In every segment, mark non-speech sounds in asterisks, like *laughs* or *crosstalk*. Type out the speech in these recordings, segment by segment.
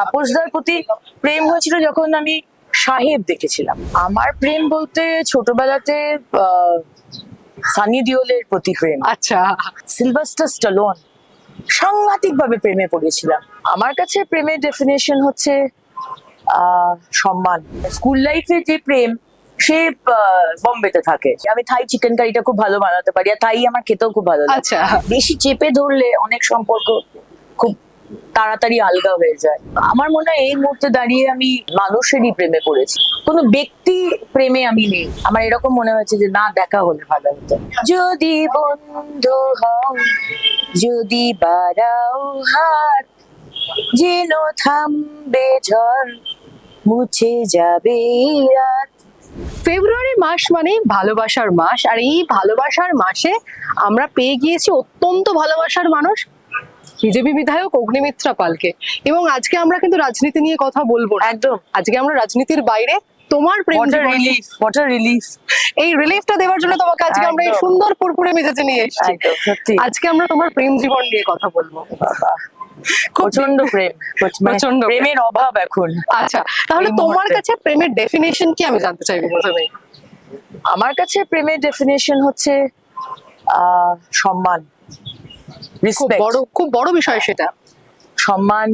তাপসদার প্রতি প্রেম হয়েছিল যখন আমি সাহেব দেখেছিলাম। আমার প্রেম বলতে ছোটবেলাতে সানি দিওলের প্রতি প্রেম। আচ্ছা। সিলভাস্টার স্টালোন সাংঘাতিক ভাবে প্রেমে পড়েছিলাম। আমার কাছে প্রেমের ডেফিনেশন হচ্ছে সম্মান। স্কুল লাইফে যে প্রেম সে বোম্বেতে থাকে। আমি থাই চিকেন কারিটা খুব ভালো বানাতে পারি আর থাই আমার খেতেও খুব ভালো লাগে। আচ্ছা। বেশি চেপে ধরলে অনেক সম্পর্ক খুব তাড়াতাড়ি আলগা হয়ে যায়। আমার মনে হয় এই মুহূর্তে দাঁড়িয়ে আমি মানুষেরই প্রেমে পড়েছি। কোনো ব্যক্তি প্রেমে আমি নেই। আমার এরকম মনে হয়েছে যে, না, দেখা হলে ভালো হতো। যদি বন্ধু হও, যদি বাড়াও হাত, যেন থামবে ঝড়, মুছে যাবে রাত। ফেব্রুয়ারি মাস মানে ভালোবাসার মাস। আর এই ভালোবাসার মাসে আমরা পেয়ে গিয়েছি অত্যন্ত ভালোবাসার মানুষ। বিজেপি বিধায়ক অগ্নিমিত্রা পালকে। এবং আজকে আমরা কিন্তু রাজনীতি নিয়ে কথা বলব একদম। আজকে আমরা রাজনীতির বাইরে তোমার প্রেম রিলিফ ওয়াটার রিলিফ এই রিলিফটা দেওয়ার জন্য তোমাকে আজকে আমরা এই সুন্দর পুরপুরে মেজাজে নিয়ে এসেছি। আজকে আমরা তোমার প্রেম জীবন নিয়ে কথা বলব। প্রচণ্ড প্রেম। মানে প্রচণ্ড প্রেমের অভাব এখন। আচ্ছা তাহলে তোমার কাছে প্রেমের ডেফিনেশন কি আমি জানতে চাইব প্রথমে আমার কাছে প্রেমের ডেফিনেশন হচ্ছে আহ, সম্মান। খুব বড় খুব বড় বিষয় সেটা। সম্মান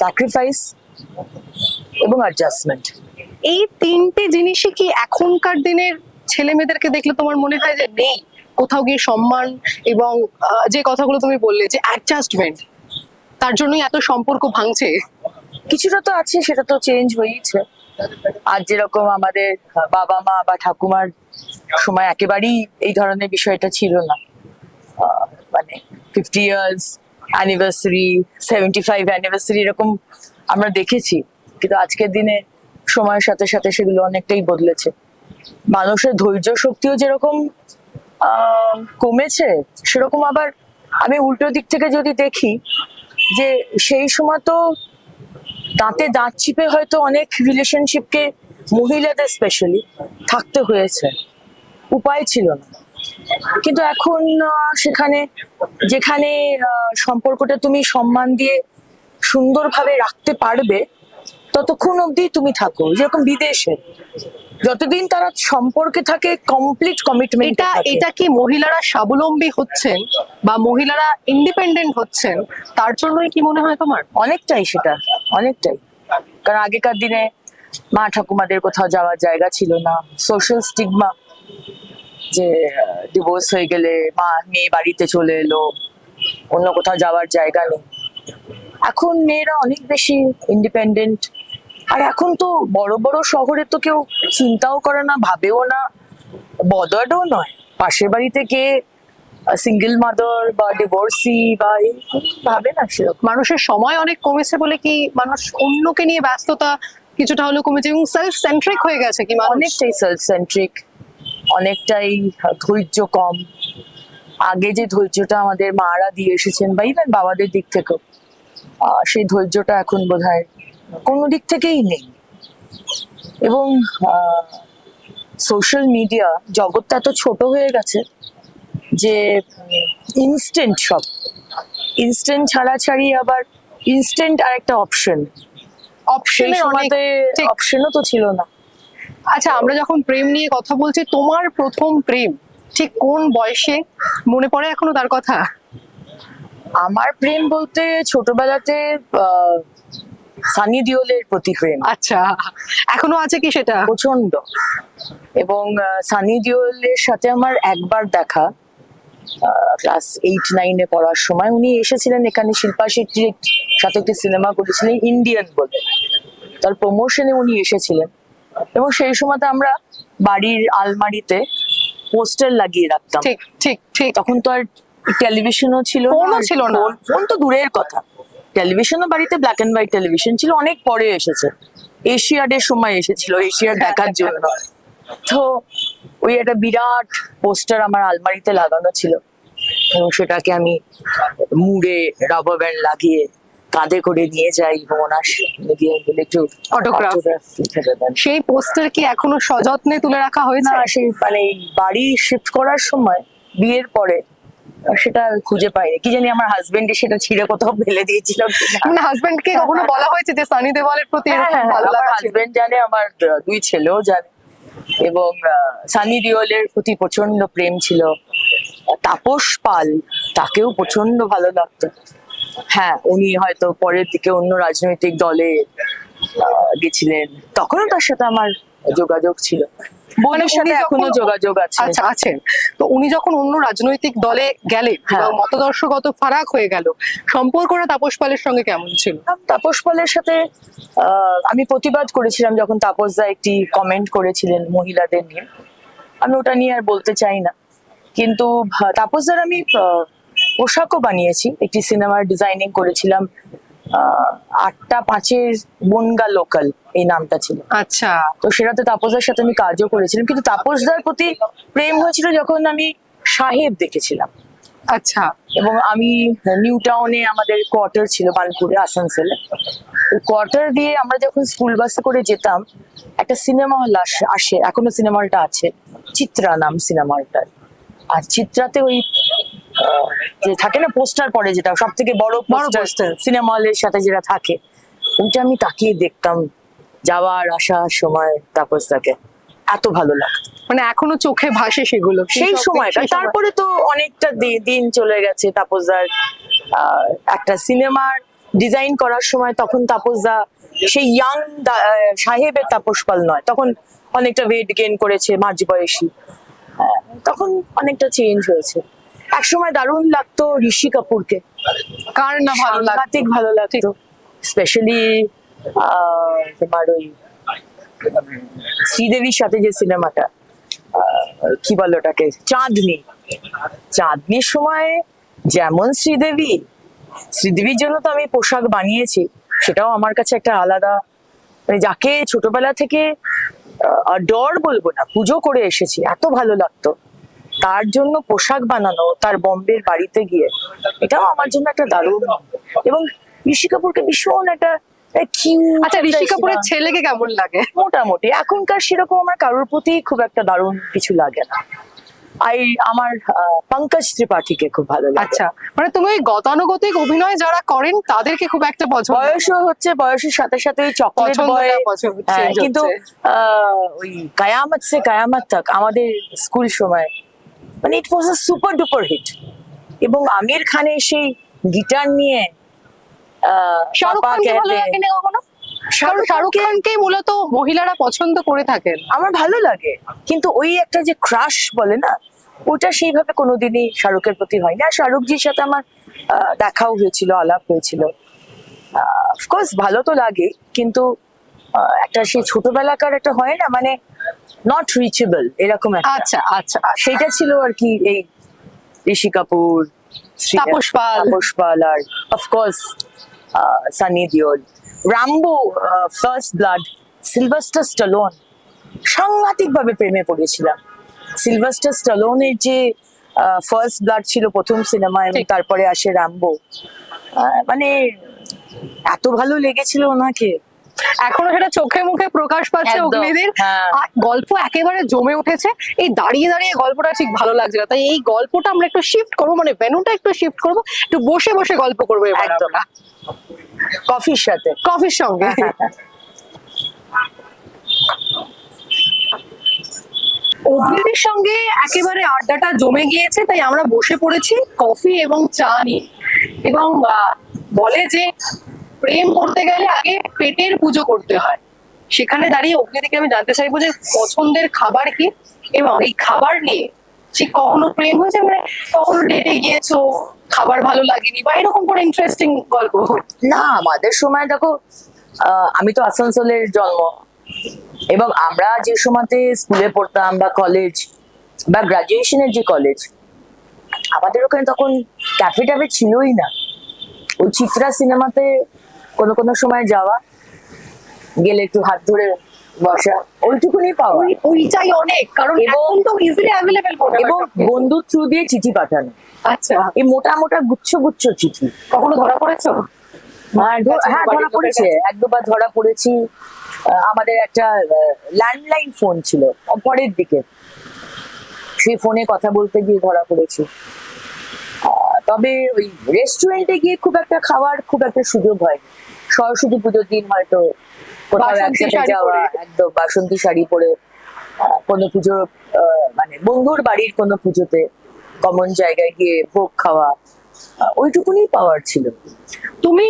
স্যাক্রিফাইস এবং অ্যাডজাস্টমেন্ট এই তিনটে জিনিসই কি এখনকার দিনের ছেলে মেয়েদেরকে দেখলে তোমার মনে হয় যে নেই? কোথাও গিয়ে সম্মান এবং যে কথাগুলো তুমি বললে যে অ্যাডজাস্টমেন্ট তার জন্যই এত সম্পর্ক ভাঙছে। কিছুটা তো আছে সেটা তো চেঞ্জ হয়েইছে। আর যেরকম আমাদের বাবা মা বা ঠাকুমার সময় একেবারেই এই ধরনের বিষয়টা ছিল না। মানে fifty years anniversary seventy five anniversary এরকম আমরা দেখেছি। কিন্তু আজকের দিনে সময়ের সাথে সাথে সেগুলো অনেকটাই বদলেছে। মানুষের ধৈর্য শক্তিও যেরকম কমেছে, সেরকম আবার আমি উল্টো দিক থেকে যদি দেখি যে সেই সময় তো দাঁতে দাঁত চিপে হয়তো অনেক রিলেশনশিপকে মহিলাদের স্পেশালি থাকতে হয়েছে। উপায় ছিল না। কিন্তু এখন সেখানে যেখানে সম্পর্কটা তুমি সম্মান দিয়ে সুন্দরভাবে রাখতে পারবে ততক্ষণ অবধি তুমি থাকো যেরকম বিদেশে। যতদিন তারা সম্পর্কে থাকে কমপ্লিট কমিটমেন্ট এটা এটা কি মহিলারা স্বাবলম্বী হচ্ছেন বা মহিলারা ইন্ডিপেন্ডেন্ট হচ্ছেন? তার জন্যই কি মনে হয় তোমার? অনেকটাই সেটা অনেকটাই। কারণ আগেকার দিনে মা ঠাকুমাদের কোথাও যাওয়ার জায়গা ছিল না সোশ্যাল স্টিগমা যে ডিভোর্স হয়ে গেলে মা মেয়ে বাড়িতে চলে এলো অন্য কোথাও যাওয়ার জায়গা নেই। এখন মেয়েরা অনেক বেশি ইন্ডিপেন্ডেন্ট আর এখন তো বড় বড় শহরে তো কেউ চিন্তাও করে না ভাবেও না বদার্ডও নয়। পাশের বাড়িতে কে সিঙ্গেল মাদার বা ডিভোর্সি বা এই ভাবে না সেরকম। মানুষের সময় অনেক কমেছে বলে কি মানুষ অন্যকে নিয়ে ব্যস্ততা কিছুটা হলেও কমেছে এবং সেলফ সেন্ট্রিক হয়ে গেছে কি অনেকটাই সেলফ সেন্ট্রিক অনেকটাই ধৈর্য কম। আগে যে ধৈর্যটা আমাদের মারা দিয়ে এসেছেন বা ইভেন বাবাদের দিক থেকেও সেই ধৈর্যটা এখন বোধ হয় কোনো দিক থেকেই নেই। এবং সোশ্যাল মিডিয়া জগৎটা এত ছোট হয়ে গেছে যে ইনস্ট্যান্ট সব ইনস্ট্যান্ট ছাড়া ছাড়ি আবার ইনস্ট্যান্ট আর একটা অপশন ঠিক। অপশনও তো ছিল না। আচ্ছা আমরা যখন প্রেম নিয়ে কথা বলছি তোমার প্রথম প্রেম ঠিক কোন বয়সে? মনে পড়ে এখনও তার কথা? আমার প্রেম বলতে ছোটবেলাতে সানি দিওলের প্রতি প্রেম। আচ্ছা এখনও আছে কি সেটা? প্রচণ্ড এবং সানি দিওলের সাথে আমার একবার দেখা ক্লাস এইট নাইনে পড়ার সময়। উনি এসেছিলেন এখানে শিল্পা শেট্টির সাথে একটি সিনেমা করেছিলেন ইন্ডিয়ান বলে। তার প্রমোশনে উনি এসেছিলেন। এবং সেই সময়তে আমরা বাড়ির আলমারিতে পোস্টার লাগিয়ে রাখতাম। ঠিক ঠিক ঠিক। তখন তো আর টেলিভিশনও ছিল ফোনও ছিল না। ফোন- তো দূরের কথা। টেলিভিশনও বাড়িতে ব্ল্যাক এন্ড হোয়াইট টেলিভিশন ছিল অনেক পরে এসেছে। এশিয়াডের সময় এসেছিল এশিয়াড দেখার জন্য। তো ওই একটা বিরাট পোস্টার আমার আলমারিতে লাগানো ছিল। এবং সেটাকে আমি মুড়ে রাবার ব্যান্ড লাগিয়ে কাঁধে করে নিয়ে যাই এবং ওনার গিয়ে একটু সেই পোস্টার কি এখনও সযত্নে তুলে রাখা হয়েছে? না সেই মানে বাড়ি শিফট করার সময় বিয়ের পরে সেটা খুঁজে পাইনি। কি জানি আমার হাজবেন্ডে সেটা ছিঁড়ে কোথাও ফেলে দিয়েছিল। মানে হাজবেন্ড কে কখনো বলা হয়েছে যে সানি দেওয়ালের প্রতি হ্যাঁ, হ্যাঁ, ভালো লাগা হাজবেন্ড জানে আমার দুই ছেলেও জানে। এবং সানি দেওয়ালের প্রতি প্রচণ্ড প্রেম ছিল। তাপস পাল তাকেও প্রচণ্ড ভালো লাগতো। হ্যাঁ উনি হয়তো পরের দিকে অন্য রাজনৈতিক দলে গেছিলেন। তখনও তার সাথে আমার যোগাযোগ ছিল। মানে বোনের সাথে এখনও যোগাযোগ আছে। আচ্ছা আছেন। তো উনি যখন অন্য রাজনৈতিক দলে গেলেন হ্যাঁ। মতদর্শগত ফারাক হয়ে গেল সম্পর্কটা তাপস পালের সঙ্গে কেমন ছিল? তাপস পালের সাথে আহ, আমি প্রতিবাদ করেছিলাম যখন তাপসদা একটি কমেন্ট করেছিলেন মহিলাদের নিয়ে। আমি ওটা নিয়ে আর বলতে চাই না। কিন্তু তাপস তাপসদার আমি পোশাকও বানিয়েছি। একটি সিনেমার ডিজাইনিং করেছিলাম আটটা পাঁচের বনগা লোকাল এই নামটা ছিল। আচ্ছা। তো সেটাতে তাপসদার সাথে আমি কাজও করেছিলাম কিন্তু তাপসদার প্রতি প্রেম হয়েছিল যখন আমি সাহেব দেখেছিলাম। আচ্ছা। এবং আমি নিউ টাউনে আমাদের কোয়ার্টার ছিল বানপুরে আসানসোলে। ওই কোয়ার্টার দিয়ে আমরা যখন স্কুল বাসে করে যেতাম একটা সিনেমা হল আসে এখনও সিনেমা হলটা আছে চিত্রা নাম সিনেমা হলটার আর চিত্রাতে ওই যে থাকে না পোস্টার পরে যেটা সব থেকে বড় পোস্টার সিনেমা হলের সাথে যেটা থাকে ওইটা আমি তাকিয়ে দেখতাম যাওয়ার আসার সময় তাপসটাকে এত ভালো লাগতো। মানে এখনও চোখে ভাসে সেগুলো। সেই সময়টা। সময়। তারপরে তো অনেকটা দিন চলে গেছে তাপসদার একটা সিনেমার ডিজাইন করার সময় তখন তাপসদা সেই ইয়াং সাহেবের তাপস পাল নয়। তখন অনেকটা ওয়েট গেইন করেছে মাঝ বয়সী। হ্যাঁ, তখন অনেকটা চেঞ্জ হয়েছে। এক সময় দারুণ লাগতো ঋষি কাপুরকে। কার না ভালো লাগতো? ভালো লাগতো। স্পেশালি তোমার ওই শ্রীদেবীর সাথে যে সিনেমাটা কি বলো ওটাকে? চাঁদনি। চাঁদনির সময় যেমন শ্রীদেবী শ্রীদেবীর জন্য তো আমি পোশাক বানিয়েছি সেটাও আমার কাছে একটা আলাদা মানে যাকে ছোটবেলা থেকে ডর বলব না পুজো করে এসেছি এত ভালো লাগতো। তার জন্য পোশাক বানানো তার বম্বের বাড়িতে গিয়ে এটাও আমার জন্য একটা দারুণ। এবং ঋষি কাপুরকে ভীষণ একটা আচ্ছা ঋষি কাপুরের। ছেলেকে কেমন লাগে? মোটামুটি এখনকার সেরকম আমার কারোর প্রতি খুব একটা দারুণ কিছু লাগে না। আই আমার পঙ্কজ ত্রিপাঠীকে খুব ভালো লাগে। আচ্ছা মানে তুমি ওই গতানুগতিক অভিনয় যারা করেন তাদেরকে খুব একটা পছন্দ বয়সও হচ্ছে বয়সের সাথে সাথে চকলেট বয় হ্যাঁ, কিন্তু আহ, ওই কায়ামত সে কায়ামত তক আমাদের স্কুল সময় মানে it was a super duper hit এবং আমির খানের সেই গিটার নিয়ে শাহরুখ খানকে মূলত মহিলারা পছন্দ করে থাকেন। আমার ভালো লাগে। কিন্তু ওই একটা যে ক্রাশ বলে না ওটা সেইভাবে কোনোদিনই শাহরুখের প্রতি হয় না। শাহরুখজির সাথে আমার দেখাও হয়েছিল আলাপ হয়েছিল। অফকোর্স ভালো তো লাগে কিন্তু একটা সেই ছোটবেলাকার একটা হয় না মানে নট রিচেবল এরকম একটা। আচ্ছা আচ্ছা সেটা ছিল আর কি এই ঋষি কাপুর তাপস পাল। তাপস পাল আর of course Sunny Deol Rambo First Blood Sylvester Stallone সাংঘাতিক ভাবে প্রেমে পড়েছিলাম। সিলভাস্টার স্টালোনের যে ফার্স্ট ব্লাড ছিল প্রথম সিনেমা এবং তারপরে আসে রাম্বো। মানে এত ভালো লেগেছিল ওনাকে। এখনও সেটা চোখে মুখে প্রকাশ পাচ্ছে অগ্নিদের। হ্যাঁ। গল্প একেবারে জমে উঠেছে। এই দাঁড়িয়ে দাঁড়িয়ে গল্পটা ঠিক ভালো লাগছে না। তাই এই গল্পটা আমরা একটু শিফট করব মানে ভেনুটা একটু শিফট করব একটু বসে বসে গল্প করব এবার। কফির সাথে। কফির সঙ্গে। অগ্নিদের সঙ্গে একেবারে আড্ডাটা জমে গিয়েছে তাই আমরা বসে পড়েছি কফি এবং চা নিয়ে। এবং বলে যে প্রেম করতে গেলে আগে পেটের পুজো করতে হয়। সেখানে দাঁড়িয়ে অগ্নি থেকে আমি জানতে চাইব যে পছন্দের খাবার কি? এবং এই খাবার নিয়ে সে কখনো প্রেম হয়েছে? মানে কখনো ডেটে গিয়েছো, খাবার ভালো লাগেনি? বা এরকম কোনো ইন্টারেস্টিং গল্প? না, আমাদের সময় দেখো আমি তো আসানসোলের জন্ম। এবং আমরা যে সময়তে স্কুলে পড়তাম বা কলেজ বা গ্রাজুয়েশনের যে কলেজ আমাদের ওখানে তখন ক্যাফে ট্যাফে ছিলই না। ওই চিত্রা সিনেমাতে কোনো কোনো সময় যাওয়া গেলে একটু হাত ধরে বসা ওইটুকুনি পাওয়া। ওইটাই অনেক কারণ এখন তো ইজিলি অ্যাভেলেবেল এবং বন্ধুর থ্রু দিয়ে চিঠি পাঠানো। আচ্ছা। এই মোটা মোটা গুচ্ছ গুচ্ছ চিঠি। কখনো ধরা পড়েছো? হ্যাঁ হ্যাঁ ধরা পড়েছে। এক দুবার ধরা পড়েছি। আমাদের একটা ল্যান্ডলাইন ফোন ছিল পরের দিকে। সেই ফোনে কথা বলতে গিয়ে ধরা পড়েছি। তবে ওই রেস্টুরেন্টে গিয়ে খুব একটা খাওয়ার খুব একটা সুযোগ হয় সরস্বতী পুজোর দিন হয়তো কোথাও একসাথে যাওয়া। একদম বাসন্তী শাড়ি পরে কোনো পুজো মানে বন্ধুর বাড়ির কোনো পুজোতে কমন জায়গায় গিয়ে ভোগ খাওয়া ওইটুকুনি পাওয়ার ছিল। তুমি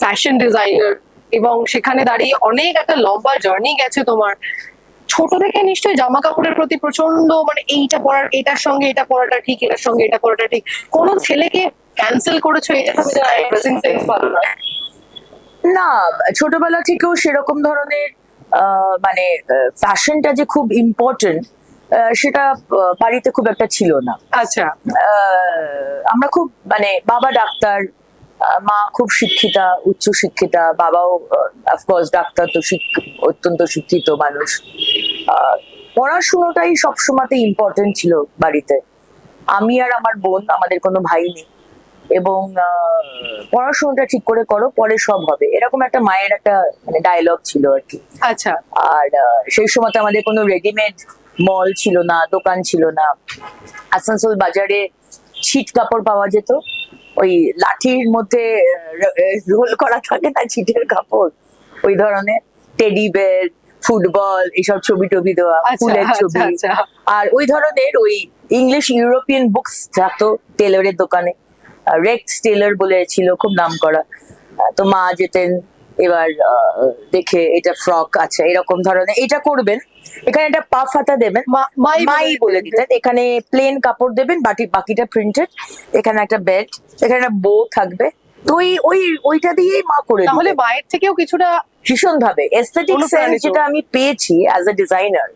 ফ্যাশন ডিজাইনার এবং সেখানে দাঁড়িয়ে অনেক একটা লম্বা জার্নি গেছে তোমার। ছোট থেকে নিশ্চয়ই জামা কাপড়ের প্রতি প্রচণ্ড মানে এইটা পরার এটার সঙ্গে এটা পরাটা ঠিক এটার সঙ্গে এটা পরাটা ঠিক। কোন ছেলেকে ক্যান্সেল করেছ এটা তুমি ড্রেসিং সেন্স ভালো না। না ছোটবেলা থেকেও সেরকম ধরনের মানে ফ্যাশনটা যে খুব ইম্পর্টেন্ট সেটা বাড়িতে খুব একটা ছিল না। আচ্ছা। আমরা খুব মানে বাবা ডাক্তার মা খুব শিক্ষিতা উচ্চ শিক্ষিতা বাবাও অফকোর্স ডাক্তার তো অত্যন্ত শিক্ষিত মানুষ। পড়াশুনোটাই সবসময়তে ইম্পর্টেন্ট ছিল বাড়িতে। আমি আর আমার বোন আমাদের কোনো ভাই নেই। এবং পড়াশোনাটা ঠিক করে করো পরে সব হবে। এরকম একটা মায়ের একটা মানে ডায়লগ ছিল আর কি। আচ্ছা। আর সেই সময়তে আমাদের কোনো রেডিমেড মল ছিল না দোকান ছিল না। আসানসোল বাজারে ছিট কাপড় পাওয়া যেত। ওই লাঠির মধ্যে রোল করা থাকে না ছিটের কাপড়? ওই ধরনের টেডি বের ফুটবল এইসব ছবি টবি দেওয়া আচ্ছা, ফুলের আচ্ছা, ছবি। আচ্ছা। আর ওই ধরনের ওই ইংলিশ ইউরোপিয়ান বুকস থাকতো টেলরের দোকানে। রেক্স টেলার বলে ছিল খুব নাম করা। তো মা যেতেন এবার দেখে এটা ফ্রক আছে এরকম ধরনের। এটা করবেন এখানে একটা পাফ হাতা দেবেন মাই বলে দিতেন। এখানে প্লেন কাপড় দেবেন বাকি বাকিটা প্রিন্টেড এখানে একটা বেড এখানে একটা বো থাকবে। তো ওই ওই ওইটা দিয়েই মা করে তাহলে। মায়ের থেকেও কিছুটা ভীষণ ভাবে এস্থেটিক সেন্স যেটা আমি পেয়েছি অ্যাজ এ ডিজাইনার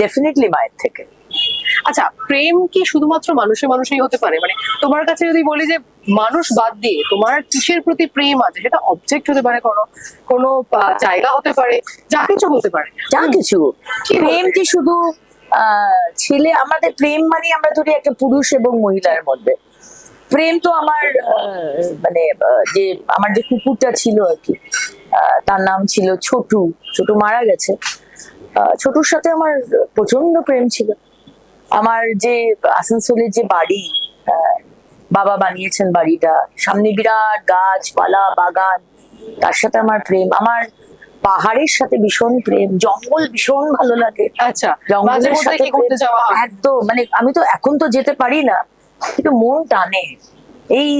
ডেফিনেটলি মায়ের থেকে। আচ্ছা প্রেম কি শুধুমাত্র মানুষে মানুষেই হতে পারে? মানে তোমার কাছে যদি বলি যে মানুষ বাদ দিয়ে তোমার কিসের প্রতি প্রেম আছে? সেটা অবজেক্ট হতে পারে কোনো কোনো জায়গা হতে পারে যা কিছু হতে পারে। যা কিছু প্রেম কি শুধু ছেলে আমাদের প্রেম মানে আমরা ধরি একটা পুরুষ এবং মহিলার মধ্যে। প্রেম তো আমার মানে যে আমার যে কুকুরটা ছিল আর কি আহ, তার নাম ছিল ছোটু। ছোটু মারা গেছে। আহ, ছোটুর সাথে আমার প্রচণ্ড প্রেম ছিল। আমার যে আসানসোলের যে বাড়ি বাবা বানিয়েছেন বাড়িটা সামনে বিরাট গাছপালা বাগান তার সাথে আমার প্রেম আমার পাহাড়ের সাথে ভীষণ প্রেম জঙ্গল ভীষণ ভালো লাগে। আচ্ছা জঙ্গলের সাথে একদম মানে আমি তো এখন তো যেতে পারি না কিন্তু মন টানে। এই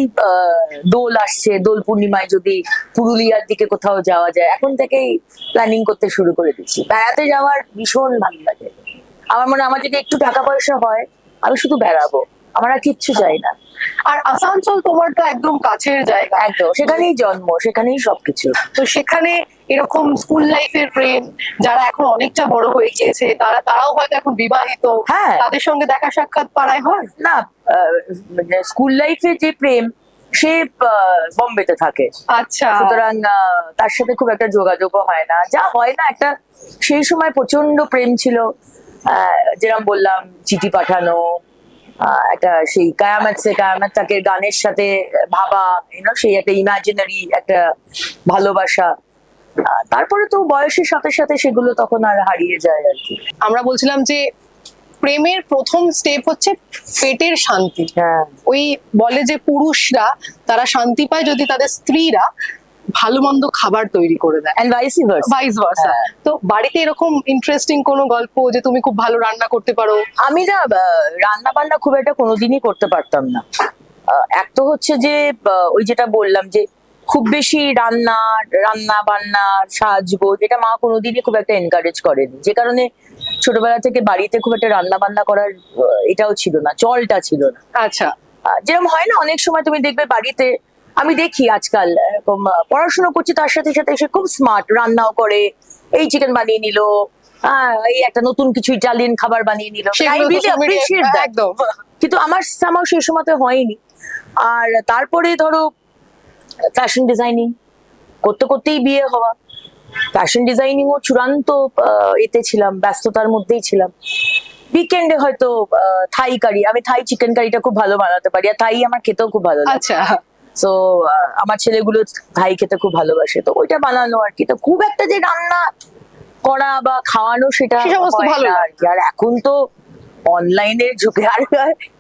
দোল আসছে দোল পূর্ণিমায় যদি পুরুলিয়ার দিকে কোথাও যাওয়া যায় এখন থেকেই প্ল্যানিং করতে শুরু করে দিচ্ছি। বেড়াতে যাওয়ার ভীষণ ভালো লাগে। আমার মনে আমার যদি একটু টাকা পয়সা হয় আমি শুধু বেড়াবো আমার আর কিচ্ছু চাই না। আর আসানসোল তোমার তো একদম কাছের জায়গা। একদম সেখানেই জন্ম সেখানেই সবকিছু। তো সেখানে এরকম স্কুল লাইফের প্রেম যারা এখন অনেকটা বড় হয়ে গিয়েছে তারা তারাও হয়তো এখন বিবাহিত হ্যাঁ। তাদের সঙ্গে দেখা সাক্ষাৎ পাড়ায় হয়? না স্কুল লাইফে যে প্রেম সে বোম্বেতে থাকে। আচ্ছা। সুতরাং তার সাথে খুব একটা যোগাযোগও হয় না। যা হয় না একটা সেই সময় প্রচণ্ড প্রেম ছিল। যেরকম বললাম চিঠি পাঠানো একটা সেই কায়ামাত সে কায়ামাত তাকে গানের সাথে ভাবা ইউনো সেই একটা ইমাজিনারি একটা ভালোবাসা। তারপরে তো বয়সের সাথে সাথে সেগুলো তখন আর হারিয়ে যায় আর কি। আমরা বলছিলাম যে প্রেমের প্রথম স্টেপ হচ্ছে পেটের শান্তি। হ্যাঁ। ওই বলে যে পুরুষরা তারা শান্তি পায় যদি তাদের স্ত্রীরা ভালো মন্দ খাবার তৈরি করে দেয়। অ্যান্ড ভাইসি ভাইস ভার্সা হ্যাঁ। তো বাড়িতে এরকম ইন্টারেস্টিং কোনো গল্প যে তুমি খুব ভালো রান্না করতে পারো? আমি না রান্না বান্না খুব একটা কোনোদিনই করতে পারতাম না। এক তো হচ্ছে যে ওই যেটা বললাম যে খুব বেশি রান্না রান্না বান্না সাজগোজ এটা মা কোনোদিনই খুব একটা এনকারেজ করেনি। যে কারণে ছোটবেলা থেকে বাড়িতে খুব একটা রান্না বান্না করার এটাও ছিল না চলটা ছিল না। আচ্ছা। যেরকম হয় না অনেক সময় তুমি দেখবে বাড়িতে আমি দেখি আজকাল পড়াশোনা করছি তার সাথে সাথে সে খুব স্মার্ট রান্নাও করে এই চিকেন বানিয়ে নিল হ্যাঁ এই একটা নতুন কিছু ইটালিয়ান খাবার বানিয়ে নিল। কিন্তু আমার সামাও সেই সময়তে হয়নি। আর তারপরে ধরো ফ্যাশন ডিজাইনিং করতে করতেই বিয়ে হওয়া। ফ্যাশন ডিজাইনিং ও চূড়ান্ত এতে ছিলাম ব্যস্ততার মধ্যেই ছিলাম। উইকেন্ডে হয়তো আহ, থাই কারি আমি থাই চিকেন কারিটা খুব ভালো বানাতে পারি আর থাই আমার খেতেও খুব ভালো লাগে। আচ্ছা। তো আমার ছেলেগুলো ভাই খেতে খুব ভালোবাসে। তো ওইটা বানানো আর কি। তো খুব একটা যে রান্না করা বা খাওয়ানো সেটা আর কি। আর এখন তো অনলাইনে ঢুকে আর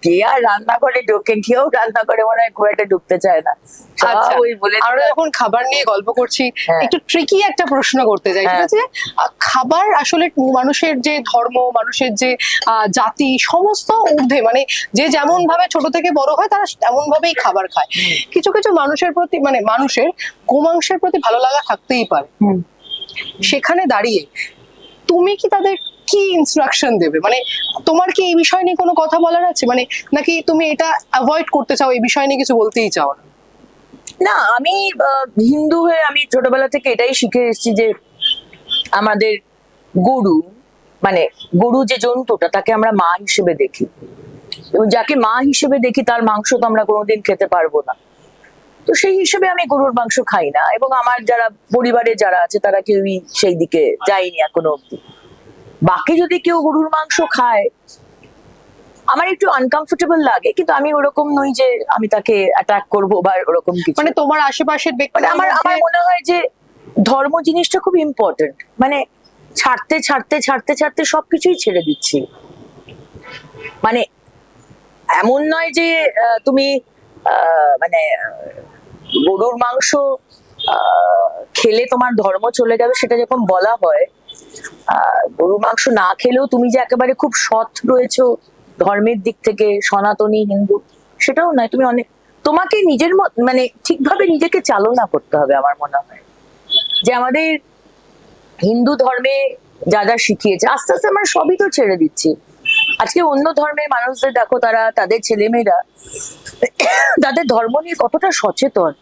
কে আর রান্না করে ঢোকে কেউ রান্না করে মনে হয় খুব একটা ঢুকতে চায় না। সব আচ্ছা আমরা যখন খাবার নিয়ে গল্প করছি। হ্যাঁ। একটু ট্রিকি একটা প্রশ্ন করতে চাই সেটা হ্যাঁ। আহ, খাবার আসলে মানুষের যে ধর্ম মানুষের যে জাতি সমস্ত ঊর্ধ্বে মানে যে যেমন ভাবে ছোট থেকে বড় হয় তারা তেমন ভাবেই খাবার খায়। কিছু কিছু মানুষের প্রতি মানে মানুষের গোমাংসের প্রতি ভালো লাগা থাকতেই পারে। সেখানে দাঁড়িয়ে তুমি কি তাদের কি ইনস্ট্রাকশন দেবে? মানে তোমার কি এই বিষয় নিয়ে কোনো কথা বলার আছে? মানে নাকি তুমি এটা অ্যাভয়েড করতে চাও, এই বিষয় নিয়ে কিছু বলতেই চাও না? না, আমি হিন্দু হয়ে আমি ছোটবেলা থেকে এটাই শিখে এসেছি যে আমাদের গরু মানে গরু যে জন্তুটা, তাকে আমরা মা হিসেবে দেখি। এবং যাকে মা হিসেবে দেখি, তার মাংস তো আমরা কোনোদিন খেতে পারব না। তো সেই হিসেবে আমি গরুর মাংস খাই না। এবং আমার যারা পরিবারে যারা আছে তারা কেউই সেই দিকে যায়নি এখনও অব্দি বাকি যদি কেউ গরুর মাংস খায় আমার একটু আনকমফোর্টেবল লাগে কিন্তু আমি ওরকম নই যে আমি তাকে অ্যাটাক করব বা ওরকম কিছু। মানে তোমার আশেপাশের ব্যক্তি মানে আমার আমার মনে হয় যে ধর্ম জিনিসটা খুব ইম্পর্টেন্ট মানে ছাড়তে ছাড়তে ছাড়তে ছাড়তে সবকিছুই ছেড়ে দিচ্ছি। মানে এমন নয় যে তুমি আহ, মানে গরুর মাংস খেলে তোমার ধর্ম চলে যাবে সেটা যখন বলা হয় গরুর মাংস না খেলেও তুমি যে একেবারে খুব সৎ রয়েছো ধর্মের দিক থেকে, সনাতনী, হিন্দু, সেটাও নয়। তুমি অনেক, তোমাকে নিজের মানে ঠিকভাবে নিজেকে চালনা করতে হবে আমার মনে হয়। যে আমাদের হিন্দু ধর্মে যা যা শিখিয়েছে, আস্তে আস্তে আমরা সবই তো ছেড়ে দিচ্ছি। আজকে অন্য ধর্মের মানুষদের দেখো তারা তাদের ছেলেমেয়েরা তাদের ধর্ম নিয়ে কতটা সচেতন।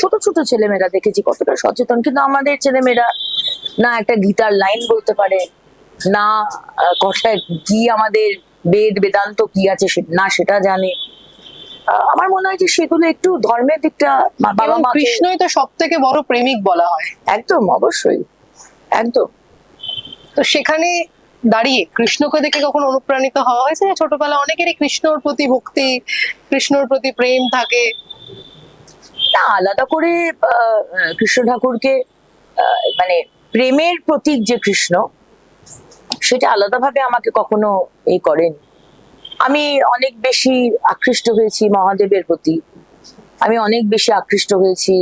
ছোট ছোট ছেলেমেয়েরা দেখেছি কতটা সচেতন। কিন্তু আমাদের ছেলেমেয়েরা না একটা গীতার লাইন বলতে পারে না কথায় কি আমাদের বেদ বেদান্ত কি আছে না সেটা জানে। আমার মনে হয় যে সেগুলো একটু ধর্মের দিকটা বাবা মা কৃষ্ণই তো সব থেকে বড় প্রেমিক বলা হয়। একদম অবশ্যই। একদম। তো সেখানে দাঁড়িয়ে কৃষ্ণকে দেখে কখন অনুপ্রাণিত হওয়া হয়েছে? না ছোটবেলা অনেকেরই কৃষ্ণর প্রতি ভক্তি, কৃষ্ণর প্রতি প্রেম থাকে। না, আলাদা করে কৃষ্ণ ঠাকুরকে মানে প্রেমের প্রতীক যে কৃষ্ণ, সেটা আলাদাভাবে আমাকে কখনো এই করেন। আমি অনেক বেশি আকৃষ্ট হয়েছি মহাদেবের প্রতি। আমি অনেক বেশি আকৃষ্ট হয়েছি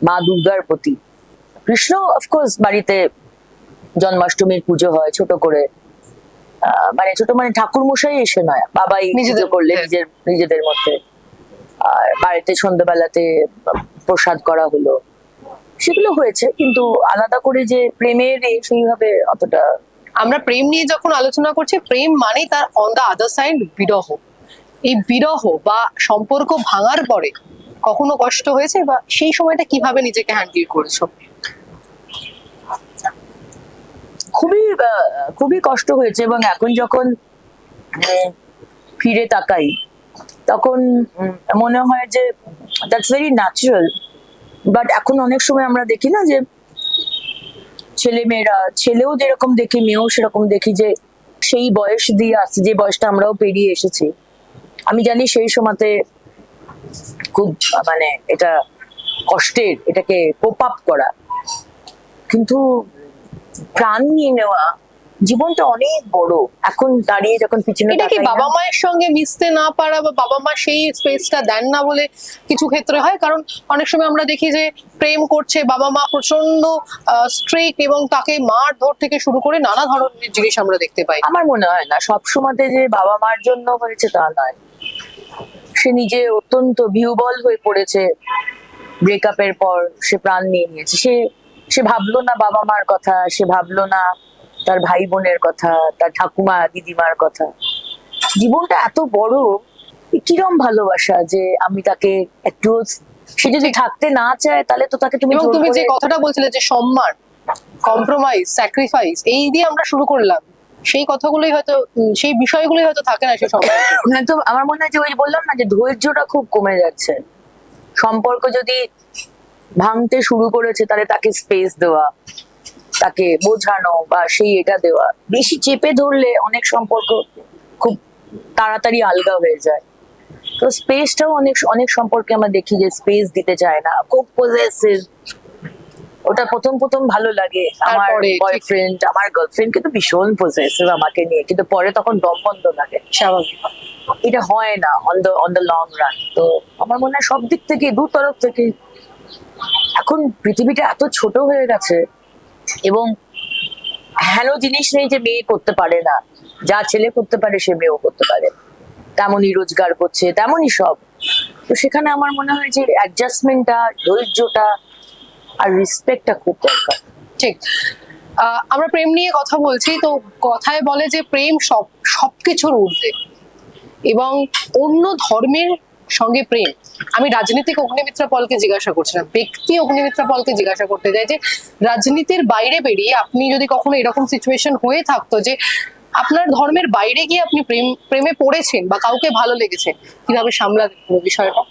মা দুর্গার প্রতি। কৃষ্ণ অফকোর্স বাড়িতে জন্মাষ্টমীর পুজো হয় ছোট করে। আহ, মানে ছোট মানে ঠাকুর মশাই এসে নয় বাবাই নিজেদের করলে মধ্যে। নিজের নিজেদের মধ্যে। আর বাড়িতে সন্ধ্যেবেলাতে প্রসাদ করা হলো। সেগুলো হয়েছে কিন্তু আলাদা করে যে প্রেমের সেইভাবে অতটা আমরা প্রেম নিয়ে যখন আলোচনা করছি প্রেম মানে তার অন দা আদার সাইড বিরহ। এই বিরহ বা সম্পর্ক ভাঙার পরে কখনো কষ্ট হয়েছে বা সেই সময়টা কীভাবে নিজেকে হ্যান্ডেল করেছ? খুবই খুবই কষ্ট হয়েছে এবং এখন যখন ফিরে তাকাই, তখন মনে হয় যে দ্যাটস ভেরি ন্যাচারাল বাট এখন অনেক সময় আমরা দেখি না যে ছেলে মেয়েরা ছেলেও যেরকম দেখি, মেয়েও সেরকম দেখি যে সেই বয়স দিয়ে আসছে, যে বয়সটা আমরাও পেরিয়ে এসেছি। আমি জানি সেই সময়তে খুব মানে এটা কষ্টের, এটাকে কোপ আপ করা। কিন্তু প্রাণ নিয়ে নেওয়া জীবনটা অনেক বড়। এখন দাঁড়িয়ে যখন পিছনে এটা কি বাবা মায়ের সঙ্গে মিশতে না পারা বা বাবা মা সেই স্পেসটা দেন না বলে কিছু ক্ষেত্রে হয়? কারণ অনেক সময় আমরা দেখি যে প্রেম করছে বাবা মা প্রচণ্ড স্ট্রিক্ট এবং তাকে মার ধর থেকে শুরু করে নানা ধরনের জিনিস আমরা দেখতে পাই। আমার মনে হয় না সব সময়তে যে বাবা মার জন্য হয়েছে তা নয়। সে নিজে অত্যন্ত বিহবল হয়ে পড়েছে। ব্রেকআপের পর সে প্রাণ নিয়ে নিয়েছে। সে সে ভাবলো না বাবা মার কথা সে ভাবলো না তার ভাই বোনের কথা তার ঠাকুমা দিদিমার কথা। জীবনটা এত বড় কিরম ভালোবাসা যে আমি তাকে একটু সে যদি থাকতে না চায় তাহলে তো তাকে তুমি তুমি যে কথাটা বলছিলে যে সম্মান কম্প্রোমাইজ স্যাক্রিফাইস এই দিয়ে আমরা শুরু করলাম। সেই কথাগুলোই হয়তো সেই বিষয়গুলোই হয়তো থাকে না সেই সম্পর্কে। *laughs* হয়তো আমার মনে হয় যে ওই বললাম না যে ধৈর্যটা খুব কমে যাচ্ছে। সম্পর্ক যদি ভাঙতে শুরু করেছে তাহলে তাকে স্পেস দেওয়া তাকে বোঝানো বা সেই এটা দেওয়া। বেশি চেপে ধরলে অনেক সম্পর্ক খুব তাড়াতাড়ি আলগা হয়ে যায়। তো স্পেসটাও অনেক অনেক সম্পর্কে আমরা দেখি যে স্পেস দিতে চায় না। খুব পজেসিভ ওটা প্রথম প্রথম ভালো লাগে। আমার বয়ফ্রেন্ড আমার গার্লফ্রেন্ড কিন্তু ভীষণ পজেসিভ আমাকে নিয়ে। কিন্তু পরে তখন দম বন্ধ লাগে। স্বাভাবিক। এটা হয় না on the on the long run তো আমার মনে হয় সব দিক থেকে দু তরফ থেকে এখন পৃথিবীটা এত ছোট হয়ে গেছে এবং হ্যালো জিনিস নেই যে মেয়ে করতে পারে না। যা ছেলে করতে পারে সে মেয়েও করতে পারে। তেমনই রোজগার করছে, তেমনই সব। তো সেখানে আমার মনে হয় যে অ্যাডজাস্টমেন্টটা ধৈর্যটা আর রেসপেক্টটা খুব দরকার। ঠিক। আমরা প্রেম নিয়ে কথা বলছি, তো কথায় বলে যে প্রেম সব, সবকিছুর ঊর্ধ্বে। এবং অন্য ধর্মের সঙ্গে প্রেম। আমি রাজনীতিক অগ্নিমিত্রা পলকে জিজ্ঞাসা করছিলাম, ব্যক্তি অগ্নিমিত্রা পলকে জিজ্ঞাসা করতে চাই যে, রাজনীতির বাইরে বেরিয়ে আপনি যদি কখনো এরকম সিচুয়েশন হয়ে থাকতো যে, আপনার ধর্মের বাইরে গিয়ে আপনি প্রেম, প্রেমে পড়েছেন বা কাউকে ভালো লেগেছে, কীভাবে পুরো বিষয়টা?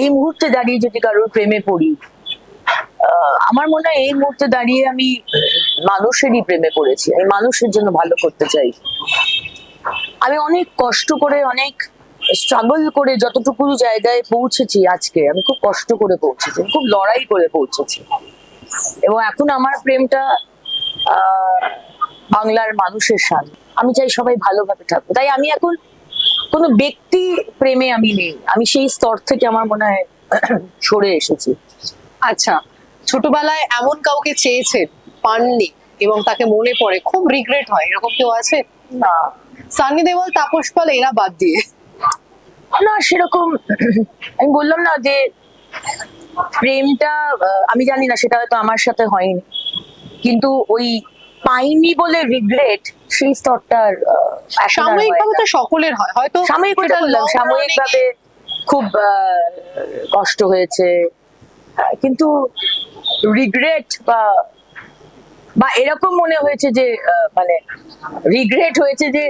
এই মুহূর্তে দাঁড়িয়ে যদি কারোর প্রেমে পড়ি আমার মনে হয় এই মুহূর্তে দাঁড়িয়ে আমি মানুষেরই প্রেমে পড়েছি। আমি মানুষের জন্য ভালো করতে চাই। আমি অনেক কষ্ট করে, অনেক স্ট্রাগল করে যতটুকু জায়গায় পৌঁছেছি আজকে আমি খুব কষ্ট করে পৌঁছেছি খুব লড়াই করে পৌঁছেছি। এবং এখন আমার প্রেমটা বাংলার মানুষের সাথে আমি চাই সবাই ভালোভাবে থাকব তাই আমি এখন কোনো ব্যক্তি প্রেমে আমি নেই। আমি সেই স্তর থেকে আমার মনে হয় সরে এসেছি। আচ্ছা ছোটবেলায় এমন কাউকে চেয়েছেন পাননি এবং তাকে মনে পড়ে খুব রিগ্রেট হয়। এরকম কেউ আছে? না। সান্নি দেওয়াল তাপস পাল এরা বাদ দিয়ে। না সেরকম আমি বললাম না যে প্রেমটা আমি জানি না সেটা হয়তো আমার সাথে হয়নি। কিন্তু ওই পাইনি বলে রিগ্রেট সেই স্তরটার সাময়িক ভাবে তো সকলের হয় হয়তো সাময়িক সেটা long সাময়িক ভাবে খুব আহ, কষ্ট হয়েছে। কিন্তু রিগ্রেট বা বা এরকম মনে হয়েছে যে মানে রিগ্রেট হয়েছে যে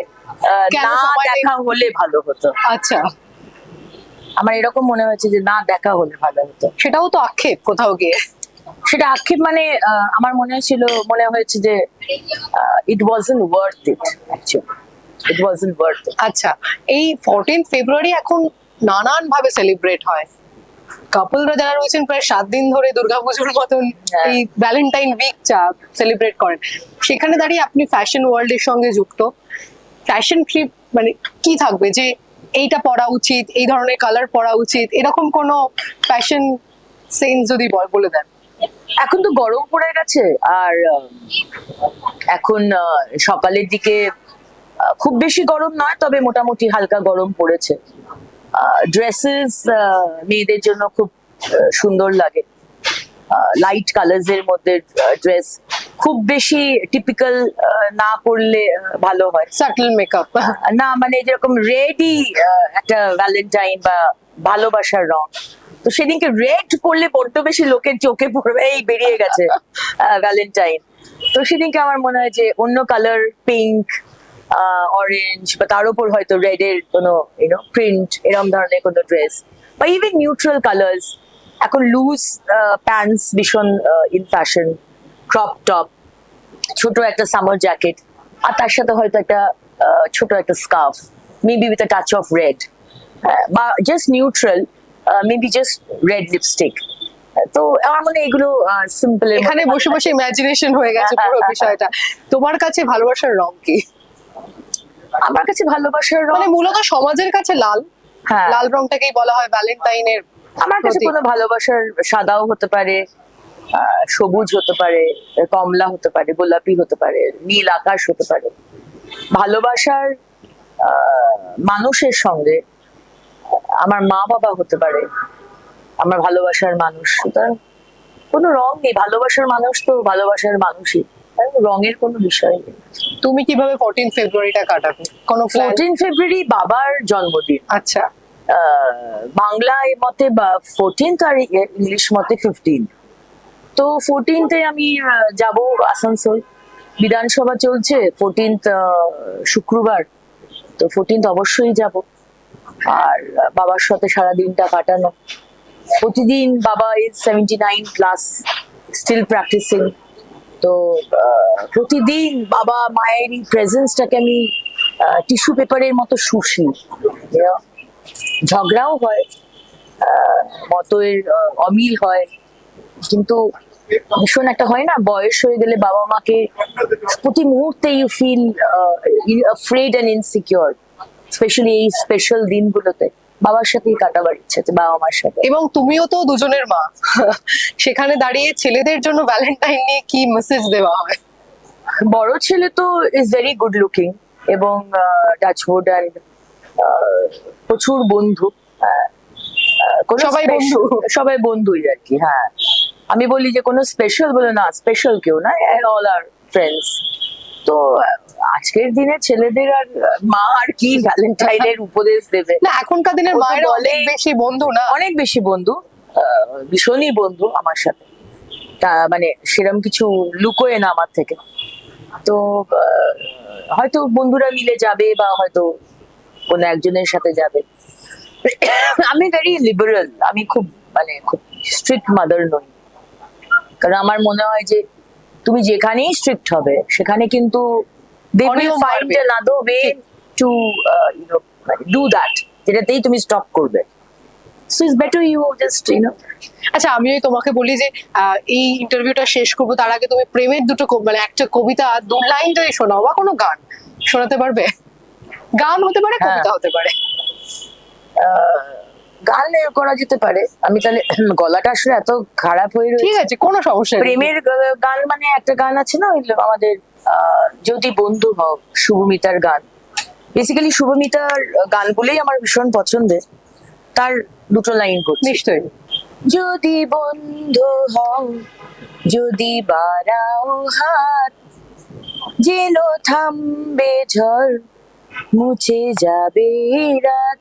না দেখা হলে ভালো হতো। আচ্ছা। আমার এরকম মনে হয়েছে যে না দেখা হলে ভালো হতো। সেটাও তো আক্ষেপ কোথাও গিয়ে। সেটা আক্ষেপ মানে আমার মনে হয়েছিল মনে হয়েছে যে it wasn't worth it actually it wasn't worth আচ্ছা এই ফোরটিন ফেব্রুয়ারি এখন নানান ভাবে সেলিব্রেট হয়। কাপলরা যারা রয়েছেন প্রায় সাত দিন ধরে দুর্গাপুজোর মতন হ্যাঁ। এই ভ্যালেন্টাইন উইক চা সেলিব্রেট করেন। সেখানে দাঁড়িয়ে আপনি ফ্যাশন ওয়ার্ল্ডের সঙ্গে যুক্ত। ফ্যাশন ট্রিপ মানে কি থাকবে? যে এইটা পরা উচিত, এই ধরনের কালার পরা উচিত, এরকম কোনো ফ্যাশন সেন্স যদি বল- দেন। এখন তো গরম পড়ে গেছে, আর এখন সকালের দিকে খুব বেশি গরম নয়, তবে মোটামুটি হালকা গরম পড়েছে। ড্রেসেস মেয়েদের জন্য খুব সুন্দর লাগে। লাইট কালার্স এর মধ্যে ড্রেস খুব বেশি টিপিক্যাল না আহ, ভালো হয়। সাটল মেকআপ *laughs* না মানে যেরকম রেডই একটা ভ্যালেন্টাইন বা ভালোবাসার রং। তো সেদিনকে রেড পরলে বড্ড বেশি লোকের চোখে পড়বে এই বেরিয়ে গেছে *laughs* ভ্যালেন্টাইন তো সেদিনকে আমার মনে হয় যে অন্য কালার পিঙ্ক অরেঞ্জ বা তার উপর হয়তো রেড এর কোনো ইউনো প্রিন্ট এরকম ধরনের কোনো ড্রেস বা ইভেন নিউট্রাল কালার্স এখন লুজ প্যান্টস ভীষণ ইন ফ্যাশন ক্রপ টপ ছোট একটা সামার জ্যাকেট আর তার সাথে হয়তো একটা ছোট একটা scarf maybe with a touch of red বা just neutral maybe just red lipstick তো আমার মনে এগুলো সিম্পল এখানে বসে বসে ইমাজিনেশন হয়ে গেছে *laughs* পুরো বিষয়টা। তোমার কাছে ভালোবাসার রং কি? আমার কাছে ভালোবাসার রং মানে মূলত সমাজের কাছে লাল। হ্যাঁ। লাল রংটাকেই বলা হয় ভ্যালেন্টাইনের আমার কাছে কোনো ভালোবাসার সাদাও হতে পারে সবুজ হতে পারে কমলা হতে পারে গোলাপি হতে পারে নীল আকাশ হতে পারে। ভালোবাসার মানুষের সঙ্গে আমার মা বাবা হতে পারে আমার ভালোবাসার মানুষ। সুতরাং কোনো রং নেই ভালোবাসার মানুষ তো ভালোবাসার মানুষই। রঙের কোনো বিষয় নেই। তুমি কীভাবে ফোরটিন ফেব্রুয়ারিটা কাটাবে? কোনো ফোরটিন ফেব্রুয়ারি বাবার জন্মদিন। আচ্ছা। আহ, বাংলায় মতে বা ফোরটিন্থ আর ইংলিশ মতে ফিফটিন তো ফোরটিনতে আমি যাব আসানসোল। বিধানসভা চলছে ফোরটিন্থ শুক্রবার। তো ফোরটিন্থ অবশ্যই যাব। আর বাবার সাথে সারা দিনটা কাটানো। প্রতিদিন বাবা is seventy nine plus still practising তো প্রতিদিন বাবা মায়ের এই প্রেজেন্সটাকে আমি টিস্যু পেপারের মতো শুষি ঝগড়াও হয় মতের অমিল হয়। কিন্তু ভীষণ একটা হয় না? বয়স হয়ে গেলে বাবা মাকে প্রতি মুহূর্তে you feel afraid and insecure specially এই স্পেশাল দিনগুলোতে। বাবার সাথেই কাটাবার ইচ্ছে আছে বাবা মার সাথে। এবং তুমিও তো দুজনের মা। সেখানে দাঁড়িয়ে ছেলেদের জন্য ভ্যালেন্টাইন নিয়ে কি মেসেজ দেওয়া হয়? বড় ছেলে তো ইজ ভেরি গুড লুকিং এবং টাচউড অ্যান্ড প্রচুর বন্ধু। সবাই বন্ধু। সবাই বন্ধুই আর কি হ্যাঁ। আমি বলি যে কোনো স্পেশাল বলে না স্পেশাল কেউ না অল আর ফ্রেন্ডস তো আজকের দিনে ছেলেদের আর মা আর কি ভ্যালেন্টাইনের উপদেশ দেবে? না এখনকার দিনের মায়েরা অনেক বেশি বন্ধু না? অনেক বেশি বন্ধু ভীষণই বন্ধু আমার সাথে। তা মানে সেরকম কিছু লুকোয় না আমার থেকে। তো হয়তো বন্ধুরা মিলে যাবে বা হয়তো কোনো একজনের সাথে যাবে। *coughs* আমি ভেরি লিবারাল আমি খুব মানে খুব স্ট্রিক্ট মাদার নই। কারণ আমার মনে হয় যে তুমি যেখানেই স্ট্রিক্ট হবে সেখানে কিন্তু they will find another way to do that যেটাতেই তুমি স্টপ করবে। So it's better you just you know আচ্ছা আমি তোমাকে বলি যে আহ, এই ইন্টারভিউটা শেষ করব তার আগে তুমি প্রেমের দুটো মানে একটা কবিতা দু লাইন যদি শোনাও বা কোনো গান শোনাতে পারবে? গান হতে পারে হ্যাঁ। কবিতা হতে পারে। গান করা যেতে পারে। আমি তাহলে *clears throat* গলাটা আসলে এত খারাপ হয়ে ঠিক আছে কোনো সমস্যা প্রেমের গান মানে একটা গান আছে না আমাদের যদি বন্ধু হও শুভমিতার গান। বেসিক্যালি শুভমিতার গানগুলোই আমার ভীষণ পছন্দের। তার দুটো লাইন নিশ্চয়ই। যদি বন্ধু হও যদি বাড়াও হাত যেন থামবে ঝড় মুছে যাবে রাত।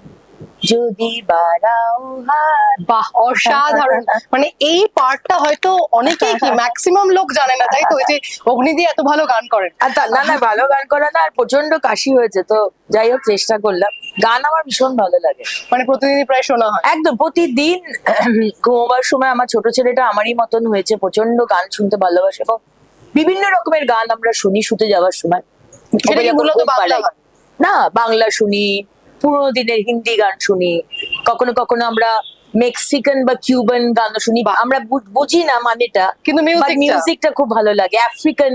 যদি বাড়াও হাত। বাহ অসাধারণ। মানে এই পার্টটা হয়তো অনেকেই কি ম্যাক্সিমাম লোক জানে না তাই তো? ওই যে অগ্নিদি এত ভালো গান করেন। আর তা- না না ভালো গান করা না আর প্রচণ্ড কাশি হয়েছে তো যাই হোক চেষ্টা করলাম। গান আমার ভীষণ ভালো লাগে। মানে প্রতিদিনই প্রায় শোনা হয়? একদম প্রতিদিন *clears throat* ঘুমোবার সময় আমার ছোট ছেলেটা আমারই মতন হয়েছে প্রচণ্ড গান শুনতে ভালোবাসে এবং বিভিন্ন রকমের গান আমরা শুনি শুতে যাওয়ার সময়? না বাংলা শুনি পুরোনো দিনের হিন্দি গান শুনি। কখনো কখনো আমরা মেক্সিকান বা কিউবান গান শুনি আমরা বুঝি না মানেটা কিন্তু মিউজিকটা খুব ভালো লাগে। আফ্রিকান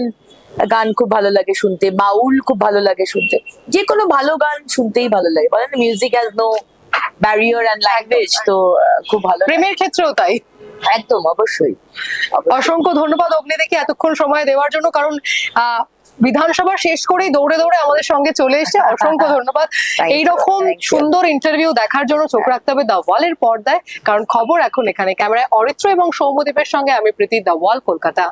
গান খুব ভালো লাগে শুনতে বাউল খুব ভালো লাগে শুনতে। যে কোনো ভালো গান শুনতেই ভালো লাগে। বলেন music has no barrier and language তো খুব ভালো প্রেমের ক্ষেত্রেও তাই। একদম অবশ্যই। অসংখ্য ধন্যবাদ অগ্নিদিকে এতক্ষণ সময় দেওয়ার জন্য কারণ আহ, বিধানসভা শেষ করেই দৌড়ে দৌড়ে আমাদের সঙ্গে চলে এসেছে। অসংখ্য ধন্যবাদ। এইরকম সুন্দর ইন্টারভিউ দেখার জন্য চোখ রাখতে হবে দ্য ওয়ালের পর্দায়। কারণ খবর এখন এখানে। ক্যামেরায় অরিত্র এবং সৌম্যদীপের সঙ্গে আমি প্রীতি দ্য ওয়াল কলকাতা।